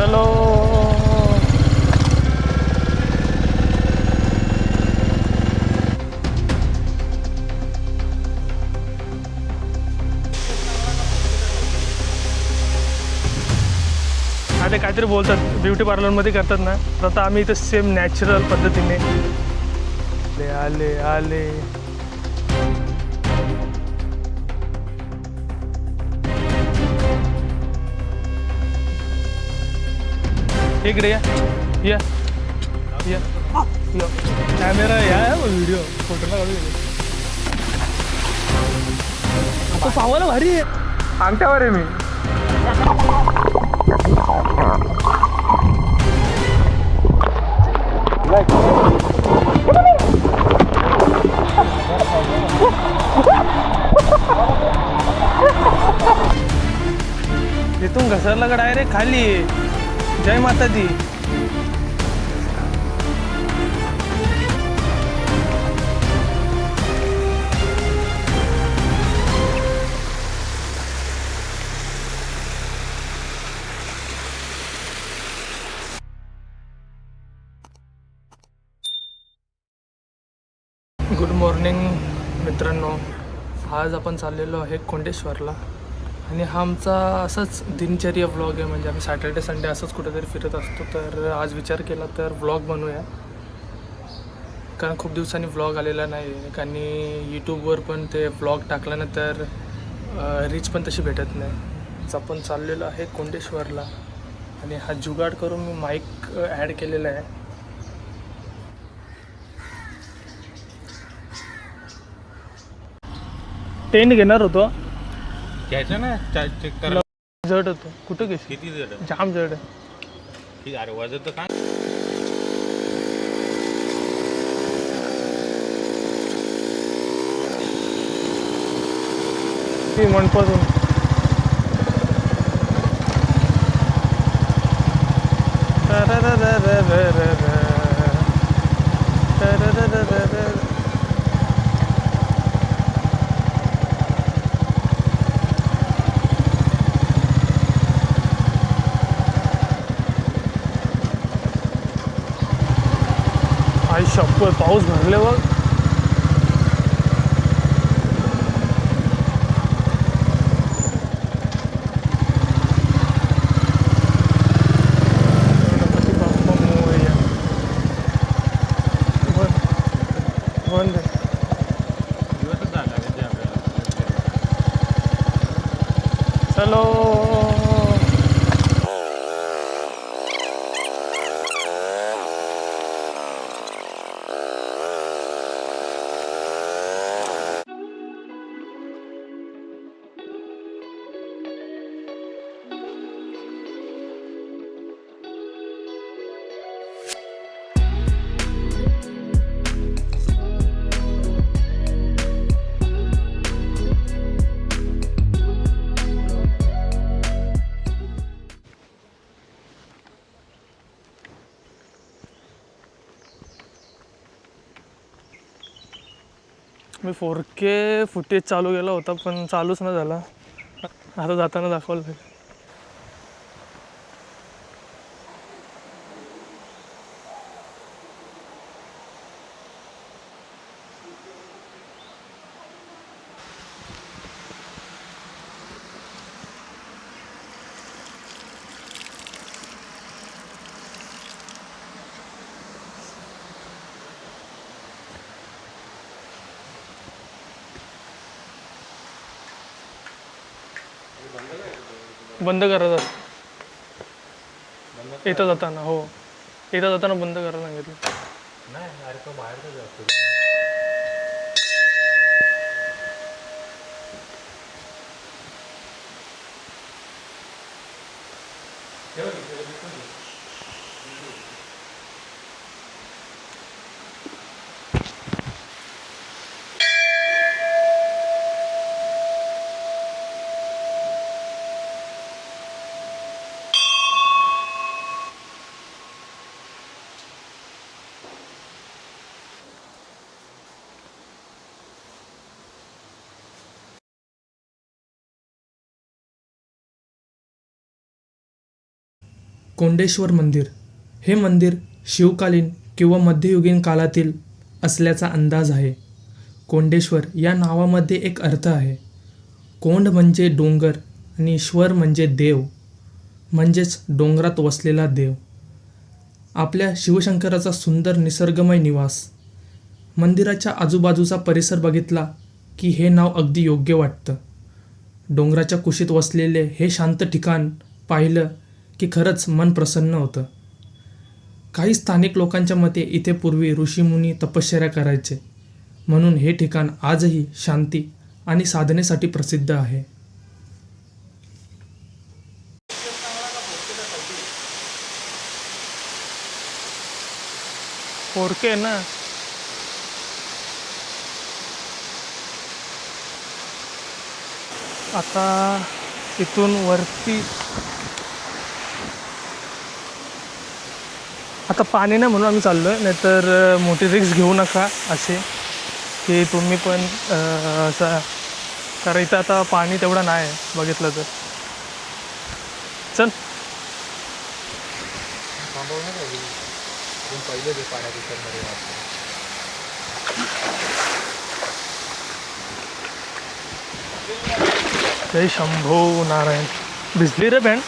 चलो। ते काहीतरी बोलतात ब्युटी पार्लरमध्ये करतात ना. तर आता आम्ही इथं सेम नॅचरल पद्धतीने. आले आले आले. इकडे या. या. कॅमेरा या व्हिडिओ फोटोला काढू आता पावाला भारी आहे. अंगठ्यावर आहे मी. इथून घसरला का डायरेक्ट खाली? जय माता दी गुड मॉर्निंग मित्रांनो. आज आपण चाललेलो आहे कोंडेश्वरला. आणि हा आमचा असाच दिनचर्या व्लॉग आहे. म्हणजे आम्ही सॅटर्डे संडे असंच कुठेतरी फिरत असतो. तर आज विचार केला तर व्लॉग बनवूया. कारण खूप दिवसांनी व्लॉग आलेला नाही आहे आणि यूट्यूबवर पण ते व्लॉग टाकल्यानंतर रीच पण तशी भेटत नाही. आपण चाललेलो आहे कोंडेश्वरला. आणि हा जुगाड करून मी माईक ॲड केलेला आहे. टेंट घेणार होतो. घ्यायचं ना चेक कर जड होतो कुठं घेशील किती जड जाम जड आहे किती अरे वजन तर काय ती मनपासून आई शप्पर पाऊस भरले बघ गणपती मी फोर के फुटेज चालू केला होता पण चालूच नाही झाला. आता जाताना दाखवलं पाहिजे. बंद करायचं येता जाताना हो. येता जाताना बंद करायला सांगितलं. नाही कोंडेश्वर मंदिर. हे मंदिर शिवकालीन किंवा मध्ययुगीन काळातील असल्याचा अंदाज आहे. कोंडेश्वर या नावामध्ये एक अर्थ आहे. कोंड म्हणजे डोंगर आणि ईश्वर म्हणजे देव म्हणजेच डोंगरात वसलेला देव. आपल्या शिवशंकराचा सुंदर निसर्गमय निवास. मंदिराच्या आजूबाजूचा परिसर बघितला की हे नाव अगदी योग्य वाटतं. डोंगराच्या कुशीत वसलेले हे शांत ठिकाण पाहिलं की खरंच मन प्रसन्न होतं. काही स्थानिक लोकांच्या मते इथे पूर्वी ऋषीमुनी तपश्चर्या करायचे. म्हणून हे ठिकाण आजही शांती आणि साधनेसाठी प्रसिद्ध आहे. पोरके ना. आता इथून वरती आता पाणी नाही म्हणून आम्ही चाललो आहे नाहीतर मोठी रिक्स घेऊ नका असे. की तुम्ही पण असं कारण इथं आता पाणी तेवढं नाही आहे बघितलं तर. चल. ते जय शंभो नारायण. भिजली रे बँड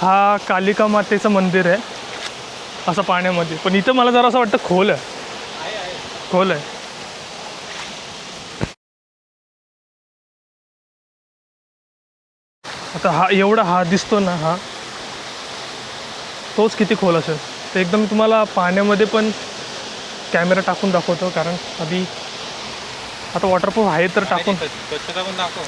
हा कालिका मातेचं मंदिर आहे असं पाण्यामध्ये. पण इथं मला जरा असं वाटतं खोल आहे. खोल आहे. आता हा एवढा हा दिसतो ना हा तोच किती खोल असेल. तर एकदम तुम्हाला पाण्यामध्ये पण कॅमेरा टाकून दाखवतो कारण आधी आता वॉटरप्रूफ आहे तर टाकून. स्वच्छता पण दाखव.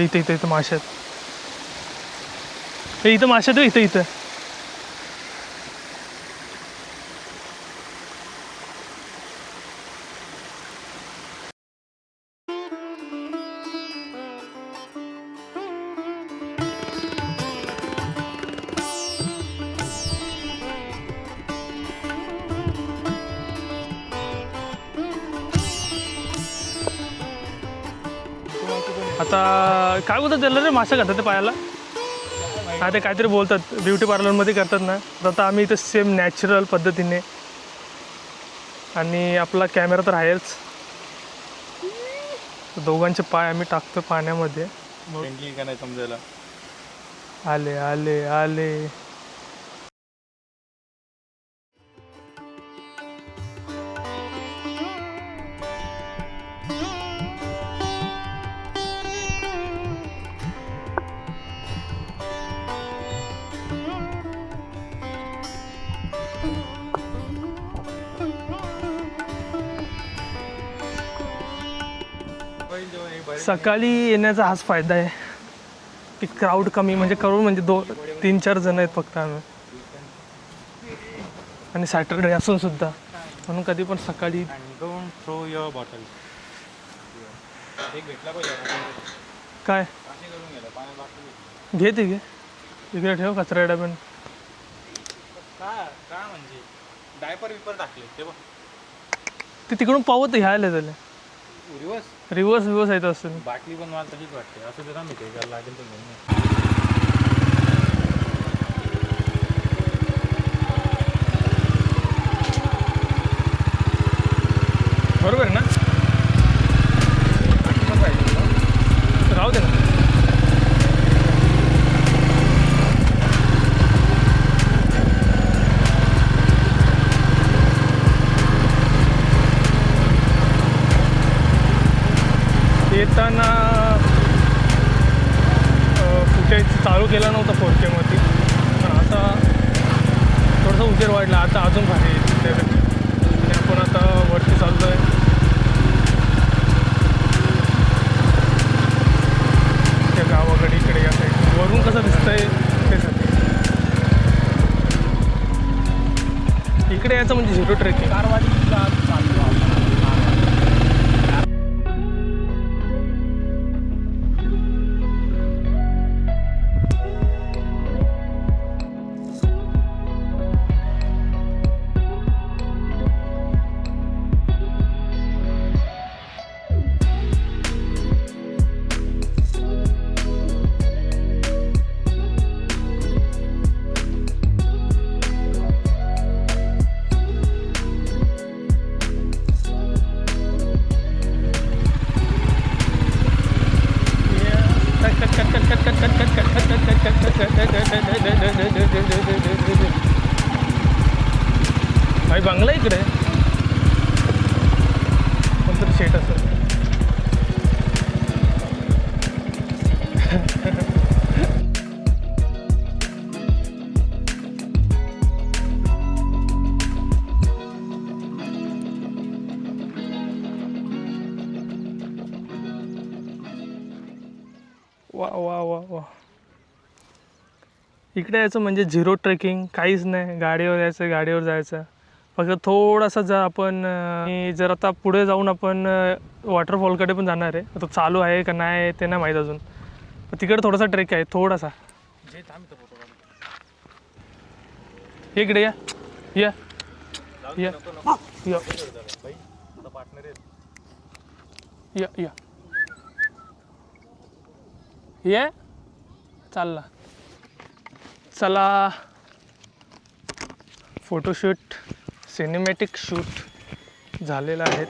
इथं इथं इथं मासे आहेत. हे इथं मासे आहेत हो, इथं इथं. आता काय बोलतात त्याला रे? मासे खातात ते पायाला. हा ते काहीतरी बोलतात. ब्युटी पार्लरमध्ये करतात ना. तर आता आम्ही इथं सेम नॅचरल पद्धतीने. आणि आपला कॅमेरा तर आहेच. दोघांचे पाय आम्ही टाकतो पाण्यामध्ये. आले आले आले. सकाळी येण्याचा हाच फायदा आहे. की क्राऊड कमी म्हणजे करून म्हणजे दो तीन चार जण आहेत फक्त आम्ही. आणि सॅटरडे असून सुद्धा. म्हणून कधी पण सकाळी डोंट थ्रो युअर बॉटल काय? बाटली घे ते घे. इकडे ठेव कचरा का म्हणजे? डायपर विपर टाकले ते बघ. ते तिकडून पावत घ्यायला त्याला रिवर्स? रिवर्स रिवर्स येत असेल. बाटली पण मला तशीच वाटते. असं तर मी ते लागेल तर घेऊन. बरोबर ना पण पाहिजे तुला. राहू दे ना असताना फुटेज चालू केला नव्हता फोर केमध्ये पण आता थोडंसं उशीर वाढला. आता अजून भारी आहे त्यापेक्षा आपण आता वरती चाललो आहे त्या गावाकडे इकडे या साईड वरून कसं दिसतंय त्यासाठी. इकडे यायचं म्हणजे झिरो ट्रेकिंग. कारवाडीला भाई बंगला इकडे. कोणतरी शेट असं इकडे यायचं म्हणजे झिरो ट्रेकिंग काहीच नाही. गाडीवर यायचं गाडीवर जायचं. फक्त थोडासा जर आपण जर आता पुढे जाऊन आपण वॉटरफॉलकडे पण जाणार आहे. तो चालू आहे का नाही ते नाही माहीत अजून. तिकडे थोडासा ट्रेक आहे थोडासा. इकडे या. या. या. या. या. या. ये. चालला. चला. फोटोशूट सिनेमॅटिक शूट झालेलं आहे.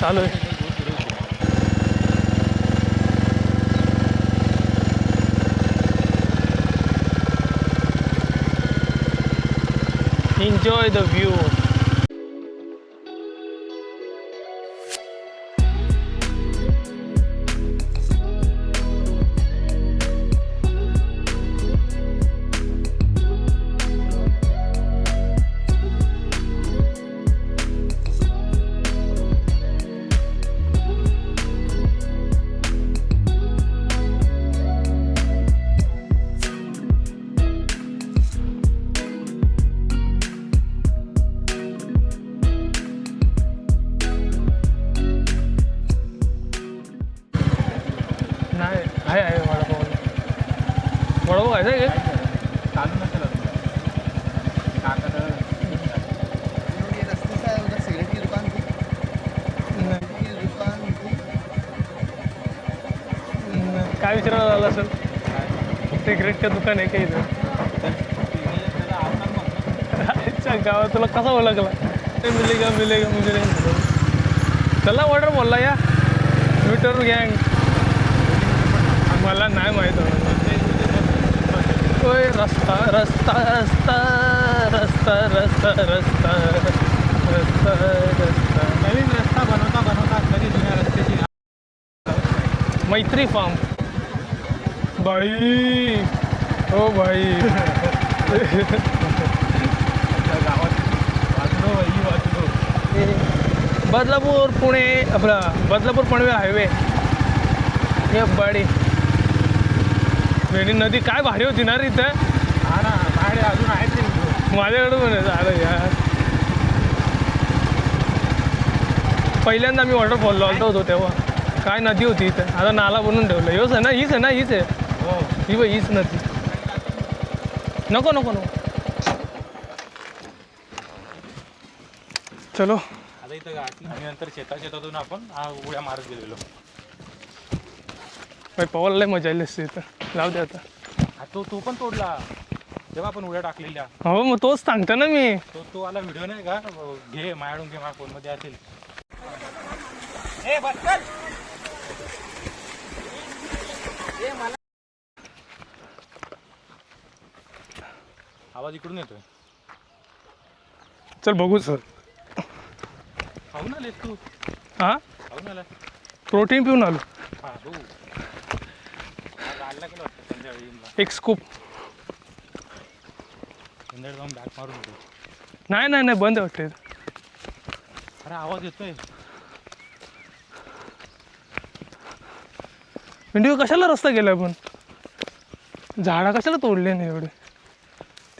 चालू आहे. Enjoy the view. नाही. विचारायला झालं सर सिगरेटचं दुकान आहे का इथं? त्याला आवडणार मग ना. अच्छा गावात तुला कसा ओळखला ते मिलेगा मिलेगा मिलेगा म्हणून. चला ऑर्डर बोलला या. ट्विटर गँग मला नाही माहीत ओय रस्ता रस्ता रस्ता रस्ता रस्ता रस्ता रस्ता रस्ता. नवीन रस्ता बनवता बनवता कधी जुन्या रस्त्याची मैत्री फार्म भाई। हो भाई। गावात ही बदलापूर पुणे आपला बदलापूर पनवेल हायवे. हे बाडी. वेणी नदी काय भारी होती ना रे इथं? हा ना भाडे अजून आहेत ते माझ्याकडे पण आहे. यार. पहिल्यांदा मी वॉटरफॉल आलतो होतो तेव्हा. काय नदी होती इथं? आता नाला बनवून ठेवलं. हेच आहे ना हीच आहे ना हीच आहे. बघ हीच नदी. नको नको नको. चलो. आता इथं गाठी आणि नंतर शेता शेतातून आपण हा उड्या मारत गेलेलो. भाई पवायला लय मजा आली असते इथं. जाऊ दे आता. हा तो तो पण तोडला. तेव्हा आपण उड्या टाकलेल्या. हो मग तोच सांगतो ना मी. तो तो वाला व्हिडिओ नाही का? घे माझ्याकडून घे माझ्या फोनमध्ये असेल. ए बस आवाज इकडून येतोय. चल बघू सर. खाऊन आलेस तू? हां? खाऊन आला प्रोटीन पिऊन आलो. हा बघू. काढला गेलो वाटतं संध्याकाळी जिमला एक स्कूप संध्याकाळी जाऊन बॅग मारून येतो. नाही नाही नाही बंद वाटते अरे आवाज येतोय. इंडिओ कशाला रस्ता गेलाय पण? झाडा कशाला तोडले नाही एवढे?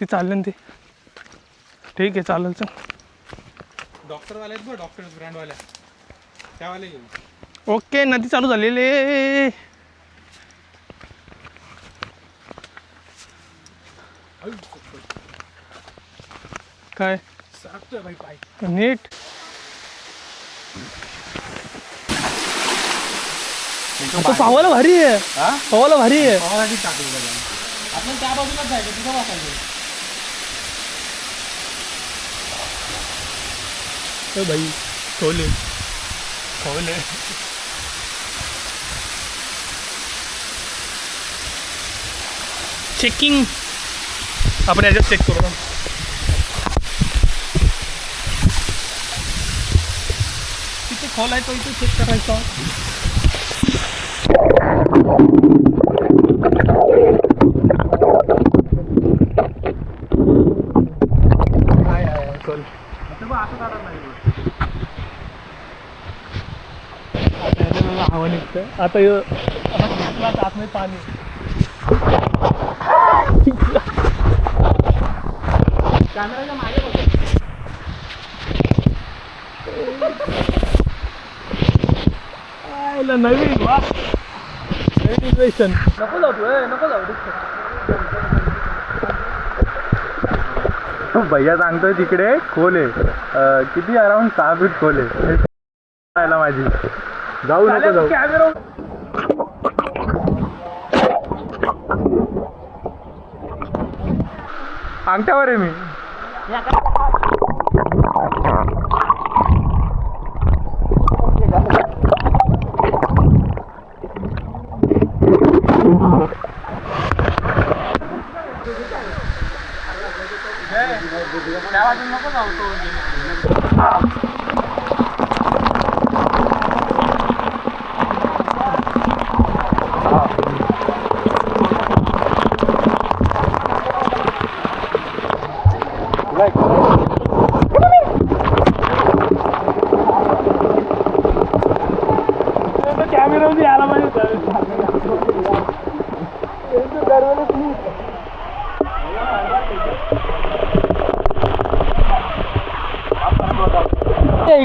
ती चालले ना ती. ठीक आहे चालेल चल. डॉक्टरवाले आहेत बघ डॉक्टर ब्रँडवाल्या. त्यावाले घेऊ ओके नदी चालू झालेली आहे. काय? सरकतोय भाई पाय. नीट. तो पावाला भारी आहे. पावाला भारी आहे. पावासाठी टाकलं आपण त्या बाजूलाच जायचं तिथं बसायचं. ए भाई खोले खोले चेकिंग आपण याच्यात चेक करू ना. किती खोल आहे तो इथे चेक करायचा आहे, आहे, आहे, खोल आता याच्याला हवा निघतं आता ह्यो- आता आतमध्ये पाणी कॅमेराच्या मागे बघ. नवीन वा. Innovation. नको जाऊ तू नको जाऊ भैया सांगतोय तिकडे खोल आहे. किती अराउंड सहा फीट खोल आहे. माझी. जाऊ नको जाऊ. अंगठ्यावर आहे मी.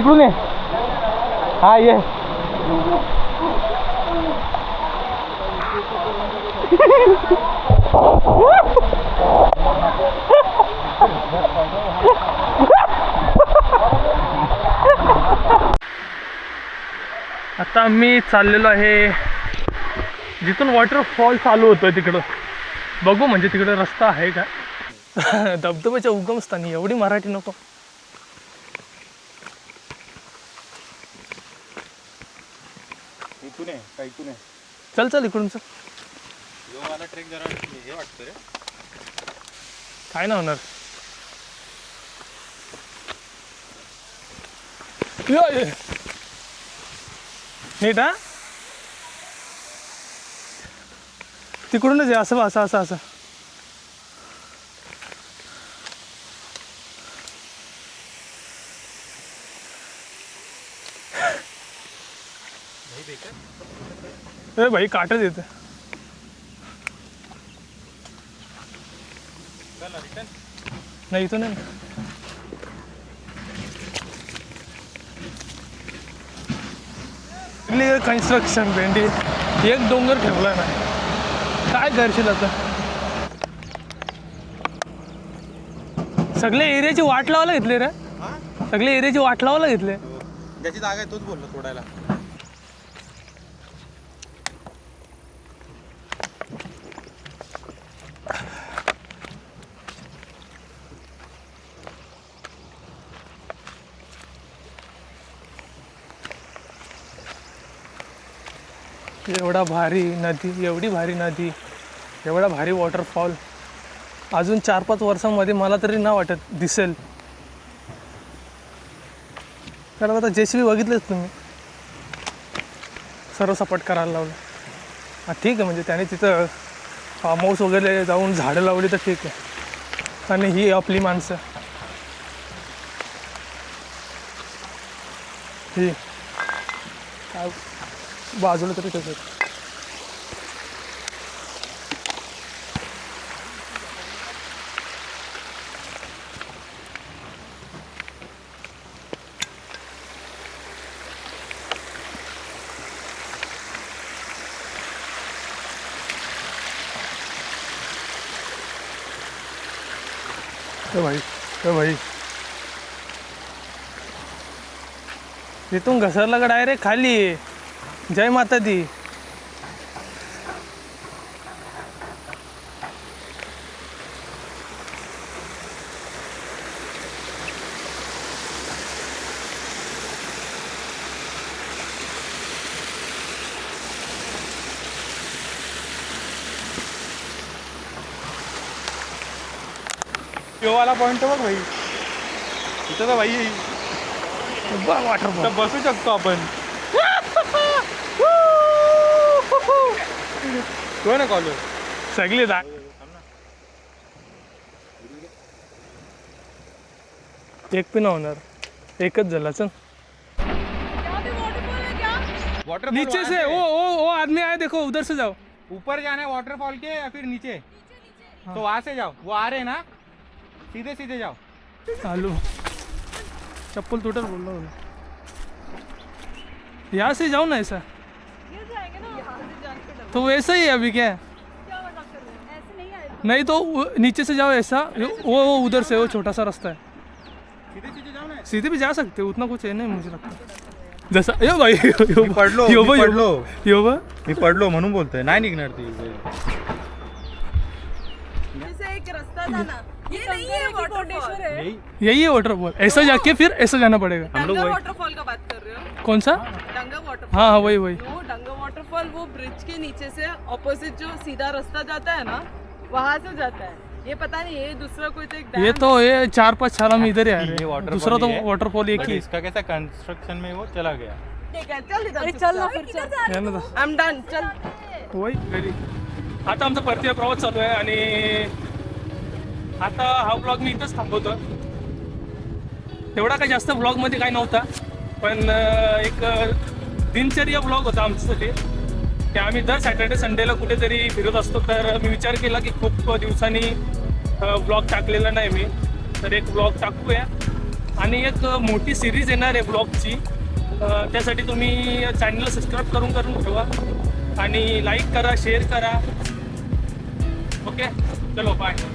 इकडून ये. हा ये. आता मी चाललेलो आहे जिथून वॉटरफॉल चालू होतं तिकडं. बघू म्हणजे तिकडं रस्ता आहे का? धबधब्याच्या उगमस्थानी एवढी मराठी नको. आहे आहे. चल चल इकडून चल. यो मला ट्रेक जरा हे वाटतं रे. काय ना होणार? या, ये. नीट हा? तिकडूनच आहे असं बा, असं असं असं. ए भाई काटच येते. चला रिटर्न नाही इथून नाही. क्लिअर कन्स्ट्रक्शन भेंडी एक डोंगर ठेवला नाही काय करशील आता? सगळे एरियाची वाट लावायला घेतले रे. सगळे एरियाची वाट लावायला घेतले. ज्याची जागा आहे तोच बोललो तोडायला. एवढा भारी नदी एवढी भारी नदी एवढा भारी वॉटरफॉल अजून चार पाच वर्षांमध्ये मला तरी ना वाटत दिसेल. कारण आता जे सी बी बघितलेच तुम्ही. सर्व सपाट करायला लावलं. हां ठीक आहे म्हणजे त्याने तिथं फार्म हाऊस वगैरे जाऊन झाडं लावली तर ठीक आहे. आणि ही आपली माणसं. ही. काय बाजूला तरी कसं भाई ए भाई. तिथून घसरला का डायरेक्ट खाली? जय माता दी. वाला पॉईंट बघ भाई. इथं तर भाई इथं बसू शकतो आपण. कोण आहे कॉलेज सगळी दा एक पिन होणार. एकच झाला चल. वाटर नीचे से ओ ओ ओ आदमी आए देखो उधर से जाओ. ऊपर जाना है वाटरफॉल के या फिर नीचे? तो वहां से जाओ वो आ रहे हैं ना? सीधे सीधे जाओ. आलू। चप्पल टूटल बोल रहा हूँ। यहाँ से जाओ ना ऐसा। तो वैसा ही है अभी क्या? है नहीं तो नीचे से जाओ ऐसा वो वो उधर से वो छोटा सा रास्ता है। सीधे सीधे जाओ ना सीधे भी जा सकते हो उतना कुछ है नहीं मुझे लगता। जसा यो भाई यो मी पडलो, यो मी लो यो पडलो. पढ़ लो म्हणून बोलतोय नाही निघणार ती. जैसे एक रास्ता था ना ये नहीं है वाटरफॉल है यही. यही है वाटरफॉल ऐसा जाके फिर ऐसा जाना पड़ेगा. हम लोग वाटरफॉल का बात कर रहे हो? कौन सा? डंगा वाटरफॉल हाँ हाँ वही वही. वो डंगा वाटरफॉल वो ब्रिज के नीचे से ऑपोजिट जो सीधा रास्ता जाता है ना वहां से जाता है। ये पता नहीं ये दूसरा कोई तो एक ये तो ये चार पाँच साल हम इधर ही हैं। दूसरा तो। वाटरफॉल एक ही। इसका कैसा कंस्ट्रक्शन में वो चला गया? ठीक है चल इधर चल ना फिर चल। ना तो. आई एम डन चल। वही। घरी आता आमचा परतीय प्रवास चालू आहे आणि आता हा ब्लॉग मी इथंच थांबवतो. तेवढा काही जास्त ब्लॉगमध्ये काही नव्हता पण एक दिनचर्या ब्लॉग होता आमच्यासाठी. की आम्ही दर सॅटर्डे संडेला कुठेतरी फिरत असतो तर मी विचार केला की खूप दिवसांनी ब्लॉग टाकलेला नाही मी. तर एक ब्लॉग टाकूया. आणि एक मोठी सिरीज येणार आहे ब्लॉगची त्यासाठी तुम्ही चॅनलला सबस्क्राईब करून करून ठेवा. आणि लाईक करा शेअर करा. ओके चलो बाय